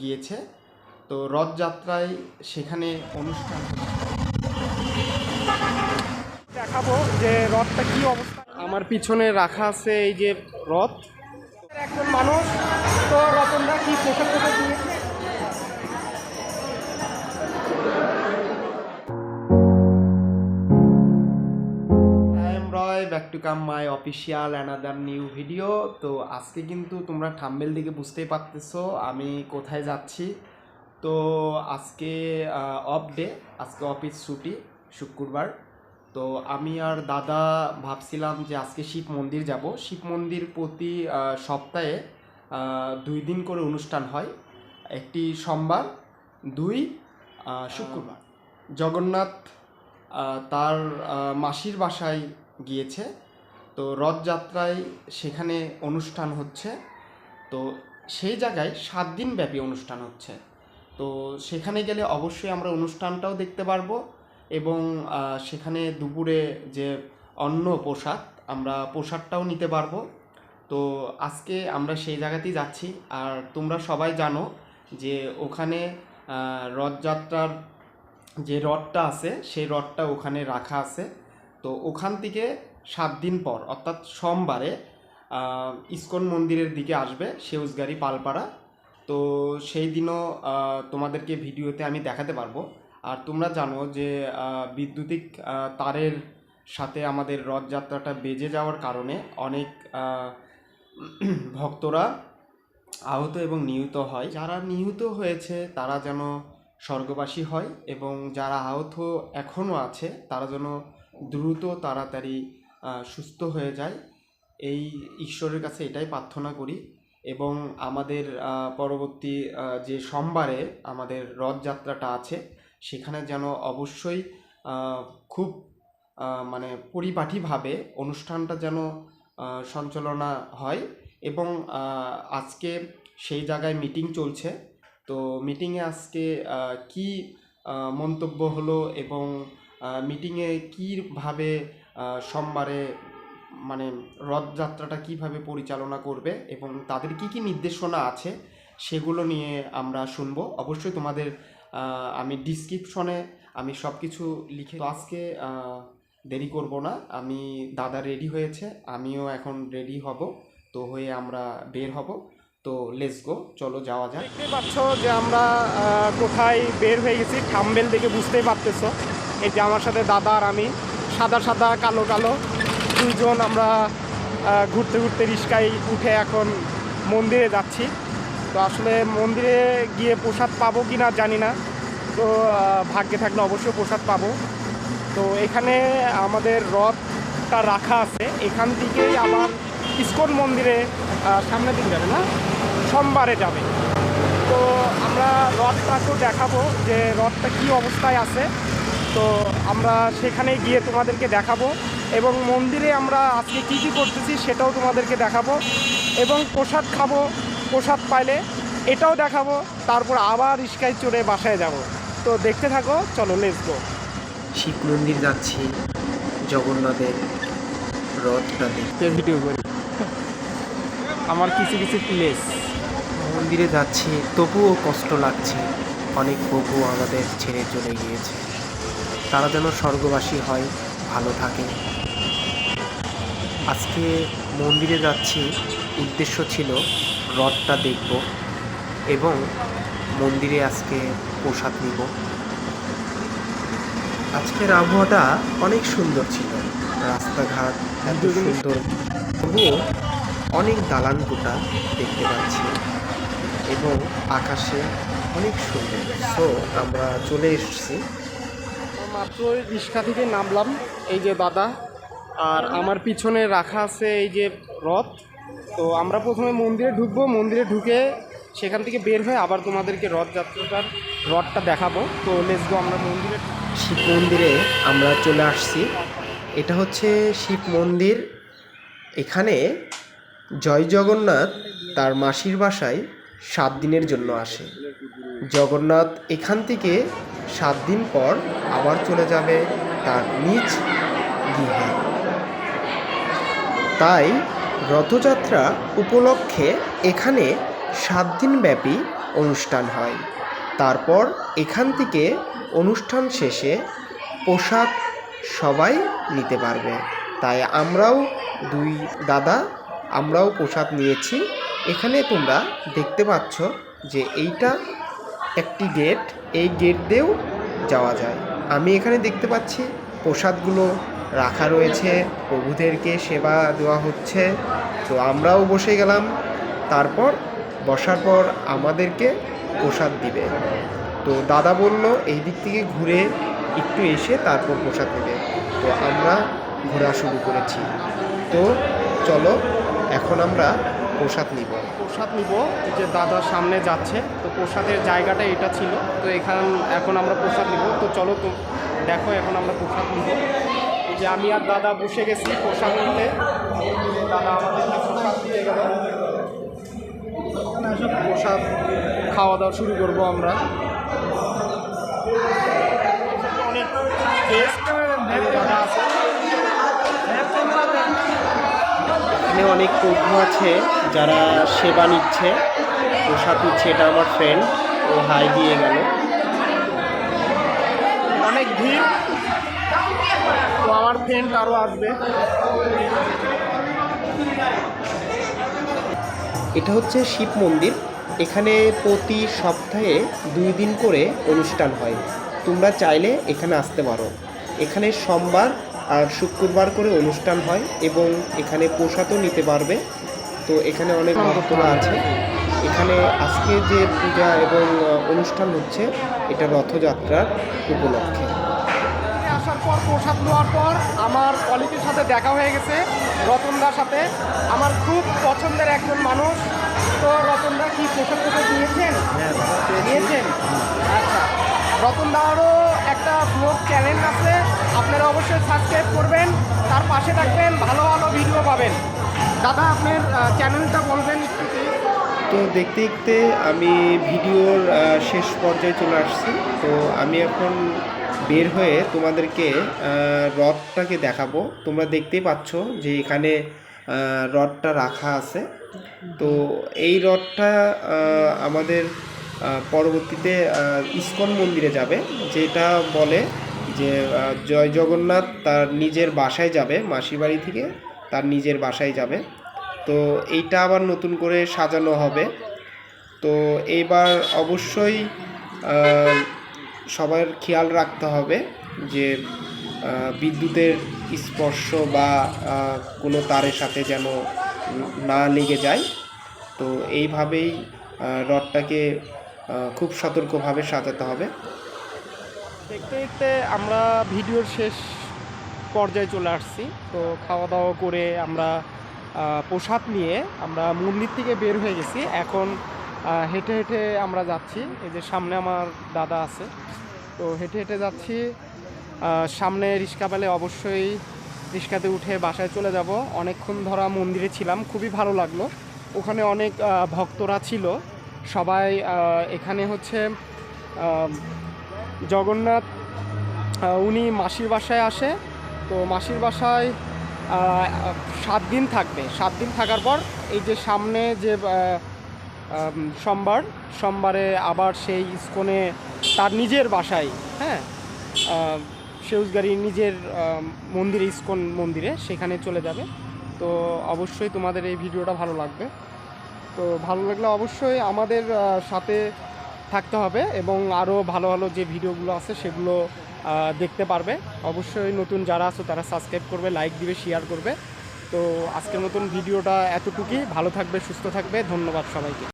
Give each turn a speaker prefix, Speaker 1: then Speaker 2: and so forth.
Speaker 1: গিয়েছে। তো রথযাত্রায় সেখানে অনুষ্ঠান
Speaker 2: দেখাবো যে রথটা কি অবস্থা। আমার পিছনে রাখা আছে এই যে রথ। একজন মানুষ তো রতনরা কি পোশাক পোশাক দিয়েছে
Speaker 1: back to come my official another new video তো আজকে কিন্তু তোমরা থাম্বেল দিকে বুঝতেই পারতেছো আমি কোথায় যাচ্ছি। তো আজকে অফ ডে আজকে অফিস ছুটি, শুক্রবার। তো আমি আর দাদা ভাবছিলাম যে আজকে শিব মন্দির যাব। শিব মন্দির প্রতি সপ্তাহে দুই দিন করে অনুষ্ঠান হয়। একটি সোমবার, দুই শুক্রবার। জগন্নাথ তার মাসির বাসায় গিয়েছে। তো রথযাত্রায় সেখানে অনুষ্ঠান হচ্ছে। তো সেই জায়গায় সাত দিন ব্যাপী অনুষ্ঠান হচ্ছে। তো সেখানে গেলে অবশ্যই আমরা অনুষ্ঠানটাও দেখতে পারব এবং সেখানে দুপুরে যে অন্ন প্রসাদ আমরা প্রসাদটাও নিতে পারব। তো আজকে আমরা সেই জায়গাতেই যাচ্ছি। আর তোমরা সবাই জানো যে ওখানে রথযাত্রার যে রথটা আছে, সেই রথটা ওখানে রাখা আছে। তো ওখান থেকে সাত দিন পর, অর্থাৎ সোমবারে ইস্কন মন্দিরের দিকে আসবে সেউজগাড়ি পালপাড়া। তো সেই দিনও তোমাদেরকে ভিডিওতে আমি দেখাতে পারব। আর তোমরা জানো যে বৈদ্যুতিক তারের সাথে আমাদের রথযাত্রাটা বেজে যাওয়ার কারণে অনেক ভক্তরা আহত এবং নিহত হয়। যারা নিহত হয়েছে, তারা যেন স্বর্গবাসী হয় এবং যারা আহত এখনও আছে, তারা যেন দ্রুত, তাড়াতাড়ি সুস্থ হয়ে যায়। এই ঈশ্বরের কাছে এটাই প্রার্থনা করি এবং আমাদের পরবর্তী যে সোমবারে আমাদের রথযাত্রাটা আছে, সেখানে যেন অবশ্যই খুব মানে পরিপাটিভাবে অনুষ্ঠানটা যেন সঞ্চালনা হয় এবং আজকে সেই জায়গায় মিটিং চলছে। তো মিটিংয়ে আজকে কি মন্তব্য হলো এবং মিটিংয়ে কীভাবে সোমবারে মানে রথযাত্রাটা কীভাবে পরিচালনা করবে এবং তাদের কি কি নির্দেশনা আছে সেগুলো নিয়ে আমরা শুনব। অবশ্যই তোমাদের আমি ডিসক্রিপশনে আমি সব কিছু লিখে আজকে দেরি করব না। আমি, দাদা রেডি হয়েছে, আমিও এখন রেডি হব, তো হয়ে আমরা বের হব। তো লেস গো চলো যাওয়া যাক।
Speaker 2: দেখতে পাচ্ছ যে আমরা কোথায় বের হয়ে গেছি, থাম্বেল দেখে বুঝতেই পারতেছো। এই যে আমার সাথে দাদা আর আমি। সাদা সাদা, কালো কালো। দুইজন আমরা ঘুরতে ঘুরতে রিস্কায় উঠে এখন মন্দিরে যাচ্ছি। তো আসলে মন্দিরে গিয়ে প্রসাদ পাবো কি না জানি না। তো ভাগ্যে থাকলে অবশ্যই প্রসাদ পাবো। তো এখানে আমাদের রথটা রাখা আছে। এখান থেকেই আবার ইস্কন মন্দিরে সামনের দিন যাবে না? সোমবারে যাবে। তো আমরা রথটাকেও দেখাবো যে রথটা কী অবস্থায় আছে। তো আমরা সেখানে গিয়ে তোমাদেরকে দেখাবো এবং মন্দিরে আমরা আজকে কী কী করতেছি সেটাও তোমাদেরকে দেখাবো এবং প্রসাদ খাব প্রসাদ পাইলে এটাও দেখাবো তারপর আবার রিস্কায় চড়ে বাসায় যাব। তো দেখতে থাকো চলো লেটস গো
Speaker 3: শিব মন্দির যাচ্ছি জগন্নাথের রথটা দেখতে।
Speaker 2: ভিডিও করি। আমার কিছু কিছু প্লেস
Speaker 3: মন্দিরে যাচ্ছি তবুও কষ্ট লাগছে অনেক বকু আমাদের ছেড়ে চলে গিয়েছে। তারা যেন স্বর্গবাসী হয়, ভালো থাকে আজকে মন্দিরে যাচ্ছি, উদ্দেশ্য ছিল রথটা দেখব এবং মন্দিরে আজকে প্রসাদ নিব। আজকের আবহাওয়াটা অনেক সুন্দর ছিল। রাস্তাঘাট এত সুন্দর। তবুও অনেক দালান কোটা দেখতে পাচ্ছি এবং আকাশে অনেক সুন্দর। সো আমরা চলে এসেছি
Speaker 2: মাত্র রিক্সা থেকে নামলাম, এই যে দাদা। আর আমার পিছনে রাখা আছে এই যে রথ। তো আমরা প্রথমে মন্দিরে ঢুকবো, মন্দিরে ঢুকে সেখান থেকে বের হয়ে আবার তোমাদেরকে রথযাত্রাটার রথটা দেখাবো। তো লেস গো আমরা মন্দিরে
Speaker 3: শিব মন্দিরে আমরা চলে আসছি। এটা হচ্ছে শিব মন্দির। এখানে জয় জগন্নাথ তার মাসির বাসায় সাত দিনের জন্য আসে। জগন্নাথ এখান থেকে সাত দিন পর আবার চলে যাবে তার নিজ গৃহে। তাই রথযাত্রা উপলক্ষে এখানে সাত দিন ব্যাপী অনুষ্ঠান হয়। তারপর এখান থেকে অনুষ্ঠান শেষে পোশাক সবাই নিতে পারবে। তাই আমরাও দুই দাদা, আমরাও পোশাক নিয়েছি। এখানে তোমরা দেখতে পাচ্ছ যে এইটা একটি গেট এই গেট দিয়েও যাওয়া যায়। আমি এখানে দেখতে পাচ্ছি প্রসাদগুলো রাখা রয়েছে, প্রভুদেরকে সেবা দেওয়া হচ্ছে। তো আমরাও বসে গেলাম, তারপর বসার পর আমাদেরকে প্রসাদ দিবে। তো দাদা বলল, এই দিক থেকে ঘুরে একটু এসে তারপর প্রসাদ দেবে তো আমরা ঘোরা শুরু করেছি। তো চলো, এখন আমরা প্রসাদ নিব।
Speaker 2: প্রসাদ নিব যে দাদার সামনে যাচ্ছে। তো প্রসাদের জায়গাটা এটা ছিল। তো এখান, এখন আমরা প্রসাদ নিব। তো চলো তো দেখো, এখন আমরা প্রসাদ নিব। যে আমি আর দাদা বসে গেছি প্রসাদ নিতে। দাদা আমাদের প্রসাদ দিয়ে গেল। প্রসাদ খাওয়া দাওয়া শুরু করব আমরা অনেক guest, দাদা আছে
Speaker 3: এখানে অনেক প্রভু আছে যারা সেবা নিচ্ছে। প্রসাদ নিচ্ছে এটা আমার ফ্রেন্ড ও হাই দিয়ে গেল।
Speaker 2: অনেক ভিড়। তো আমার ফ্রেন্ড আরও আসবে।
Speaker 3: এটা হচ্ছে শিব মন্দির। এখানে প্রতি সপ্তাহে দুই দিন করে অনুষ্ঠান হয়। তোমরা চাইলে এখানে আসতে পারো। এখানে সোমবার আর শুক্রবার করে অনুষ্ঠান হয় এবং এখানে প্রসাদও নিতে পারবে। তো এখানে অনেক ভক্তরা আছে। এখানে আজকে যে পূজা এবং অনুষ্ঠান হচ্ছে এটা রথযাত্রার উপলক্ষে।
Speaker 2: আসার পর প্রসাদ নেওয়ার পর আমার কলিগের সাথে দেখা হয়ে গেছে রতনদার সাথে। আমার খুব পছন্দের একজন মানুষ। তো রতনদা কি প্রসাদ প্রসাদ নিয়েছেন? নিয়েছেন? আচ্ছা। রতনদারও একটা ব্লগ চ্যানেল আছে, আপনারা অবশ্যই সাবস্ক্রাইব করবেন, তার পাশে থাকবেন, ভালো ভালো ভিডিও পাবেন। দাদা, আপনার চ্যানেলটা বলবেন
Speaker 3: তো দেখতে দেখতে আমি ভিডিওর শেষ পর্যায়ে চলে আসছি। তো আমি এখন বের হয়ে তোমাদেরকে রথটাকে দেখাবো। তোমরা দেখতেই পাচ্ছ যে এখানে রথটা রাখা আছে। তো এই রথটা আমাদের পরবর্তীতে ইস্কন মন্দিরে যাবে। যেটা বলে যে জয় জগন্নাথ তার নিজের বাসায় যাবে মাসির বাড়ি থেকে তার নিজের বাসায় যাবে। তো এইটা আবার নতুন করে সাজানো হবে। তো এইবার অবশ্যই সবার খেয়াল রাখতে হবে যে বিদ্যুতের স্পর্শ বা কোনো তারের সাথে যেন না লেগে যায়। তো এইভাবেই আহ, খুব সতর্কভাবে সাজাতে হবে।
Speaker 2: দেখতে দেখতে আমরা ভিডিওর শেষ পর্যায়ে চলে আসছি। তো খাওয়া দাওয়া করে আমরা প্রসাদ নিয়ে আমরা মন্দির থেকে বের হয়ে গেছি। এখন হেঁটে হেঁটে আমরা যাচ্ছি। এই যে সামনে আমার দাদা আছে। তো হেঁটে হেঁটে যাচ্ছি। সামনে রিক্সা পেলে অবশ্যই রিক্সাতে উঠে বাসায় চলে যাব। অনেকক্ষণ ধরা মন্দিরে ছিলাম। খুবই ভালো লাগল। ওখানে অনেক ভক্তরা ছিল। সবাই এখানে হচ্ছে জগন্নাথ উনি মাসির বাসায় আসে। তো মাসির বাসায় সাত দিন থাকবে। সাত দিন থাকার পর এই যে সামনে যে সোমবার, সোমবারে আবার সেই ইস্কনে তার নিজের বাসায় হ্যাঁ সেউজগাড়ি নিজের মন্দিরে, ইস্কন মন্দিরে সেখানে চলে যাবে। তো অবশ্যই তোমাদের এই ভিডিওটা ভালো লাগবে। তো ভালো লাগলে অবশ্যই আমাদের সাথে থাকতে হবে এবং আরও ভালো ভালো যে ভিডিওগুলো আছে সেগুলো দেখতে পারবে। অবশ্যই নতুন যারা আছো তারা সাবস্ক্রাইব করবে লাইক দিবে শেয়ার করবে। তো আজকের নতুন ভিডিওটা এতটুকুই। ভালো থাকবে, সুস্থ থাকবে। ধন্যবাদ সবাইকে।